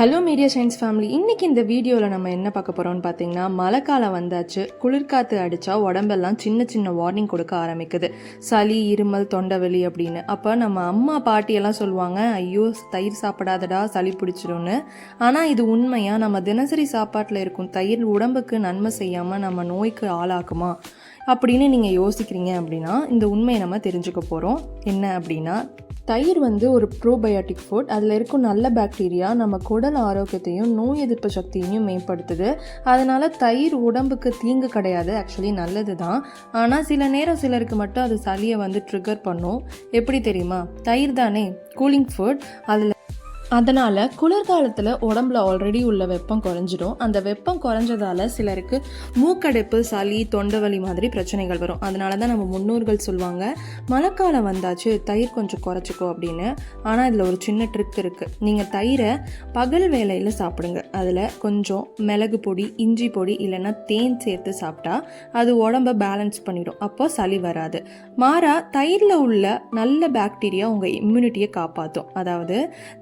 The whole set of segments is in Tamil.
ஹலோ மீடியா சயின்ஸ் ஃபேமிலி இன்றைக்கி இந்த வீடியோவில் நம்ம என்ன பார்க்க போகிறோம்னு பார்த்தீங்கன்னா மழைக்காலம் வந்தாச்சு குளிர்காற்று அடித்தா உடம்பெல்லாம் சின்ன சின்ன வார்னிங் கொடுக்க ஆரம்பிக்குது. சளி இருமல் தொண்டைவலி அப்படின்னு. அப்போ நம்ம அம்மா பாட்டியெல்லாம் சொல்லுவாங்க ஐயோ தயிர் சாப்பிடாதடா சளி பிடிச்சிரும்னு. ஆனால் இது உண்மையாக நம்ம தினசரி சாப்பாட்டில் இருக்கும் தயிர் உடம்புக்கு நன்மை செய்யாமல் நம்ம நோய்க்கு ஆளாக்குமா? அப்படின்னு நீங்கள் யோசிக்கிறீங்க அப்படின்னா இந்த உண்மையை நம்ம தெரிஞ்சுக்க போகிறோம் என்ன அப்படின்னா தயிர் வந்து ஒரு ப்ரோபயோட்டிக் ஃபுட் அதில் இருக்கும் நல்ல பாக்டீரியா நம்ம குடல் ஆரோக்கியத்தையும் நோய் எதிர்ப்பு சக்தியையும் மேம்படுத்துது. அதனால் தயிர் உடம்புக்கு தீங்கு கிடையாது. ஆக்சுவலி நல்லது தான். ஆனால் சில நேரம் சிலருக்கு மட்டும் அது சளியை வந்து ட்ரிகர் பண்ணும். எப்படி தெரியுமா? தயிர் தானே? கூலிங் ஃபுட் அதில் அதனால் குளிர்காலத்தில் உடம்புல ஆல்ரெடி உள்ள வெப்பம் குறைஞ்சிடும். அந்த வெப்பம் குறைஞ்சதால சிலருக்கு மூக்கடைப்பு சளி தொண்டைவலி மாதிரி பிரச்சனைகள் வரும். அதனால தான் நம்ம முன்னோர்கள் சொல்லுவாங்க மழைக்காலம் வந்தாச்சு தயிர் கொஞ்சம் குறைச்சிக்கோ அப்படின்னு. ஆனால் இதில் ஒரு சின்ன ட்ரிக் இருக்குது நீங்கள் தயிரை பகல் வேலையில் சாப்பிடுங்க. அதில் கொஞ்சம் மிளகு பொடி இஞ்சி பொடி இல்லைன்னா தேன் சேர்த்து சாப்பிட்டா அது உடம்ப பேலன்ஸ் பண்ணிடும். அப்போ சளி வராது. மாறா தயிரில் உள்ள நல்ல பாக்டீரியா உங்கள் இம்யூனிட்டியை காப்பாற்றும் அதாவது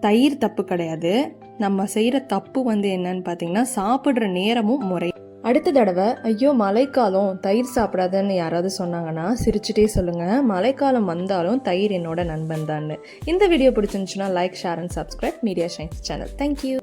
தயிர் தப்பு கிடையாது. நம்ம செய்கிற தப்பு வந்து என்னன்னு பார்த்தீங்கன்னா சாப்பிட்ற நேரமும் முறை. அடுத்த தடவை ஐயோ மழைக்காலம் தயிர் சாப்பிடாதன்னு யாராவது சொன்னாங்கன்னா சிரிச்சுட்டே சொல்லுங்கள் மழைக்காலம் வந்தாலும் தயிர் என்னோட நண்பன் தான்னு. இந்த வீடியோ பிடிச்சிருந்துச்சுன்னா like share and subscribe media science channel thank you